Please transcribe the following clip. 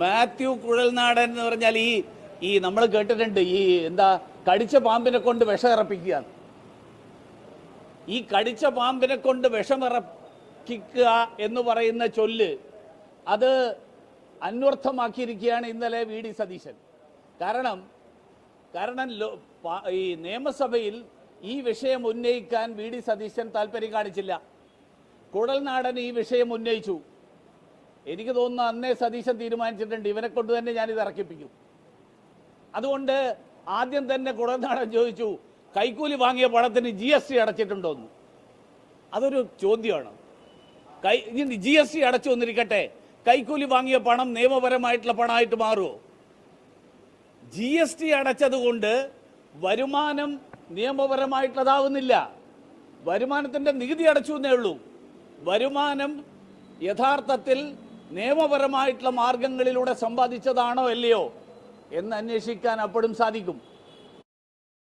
മാത്യു കുഴൽനാടൻ എന്ന് പറഞ്ഞാൽ ഈ ഈ നമ്മൾ കേട്ടിട്ടുണ്ട് ഈ എന്താ കടിച്ച പാമ്പിനെ കൊണ്ട് വിഷം ഇറപ്പിക്കുക ഈ കടിച്ച പാമ്പിനെ കൊണ്ട് വിഷമിറപ്പിക്കുക എന്ന് പറയുന്ന ചൊല്ല് അത് അന്വർത്ഥമാക്കിയിരിക്കുകയാണ് ഇന്നലെ വി ഡി സതീശൻ. കാരണം കാരണം ഈ നിയമസഭയിൽ ഈ വിഷയം ഉന്നയിക്കാൻ വി ഡി സതീശൻ താല്പര്യം കാണിച്ചില്ല. കുടൽനാടൻ ഈ വിഷയം ഉന്നയിച്ചു. എനിക്ക് തോന്നുന്നു അന്നേ സതീശൻ തീരുമാനിച്ചിട്ടുണ്ട്. ഇവനെ കൊണ്ട് തന്നെ ഞാനിത് ഇറക്കിപ്പിക്കും. അതുകൊണ്ട് ആദ്യം തന്നെ കുടനാടൻ ചോദിച്ചു കൈക്കൂലി വാങ്ങിയ പണത്തിന് ജി എസ് ടി അടച്ചിട്ടുണ്ടോന്ന്. അതൊരു ചോദ്യമാണ്. കൈ ഇനി ജി എസ് ടി അടച്ചു വന്നിരിക്കട്ടെ. കൈക്കൂലി വാങ്ങിയ പണം നിയമപരമായിട്ടുള്ള പണമായിട്ട് മാറുമോ ജി എസ് ടി അടച്ചതുകൊണ്ട് വരുമാനം നിയമപരമായിട്ടുള്ളതാവുന്നില്ല വരുമാനത്തിന്റെ നികുതി അടച്ചു എന്നേ ഉള്ളൂ. വരുമാനം യഥാർത്ഥത്തിൽ നിയമപരമായിട്ടുള്ള മാർഗങ്ങളിലൂടെ സമ്പാദിച്ചതാണോ അല്ലയോ എന്ന് അന്വേഷിക്കാൻ അപ്പോഴും സാധിക്കും.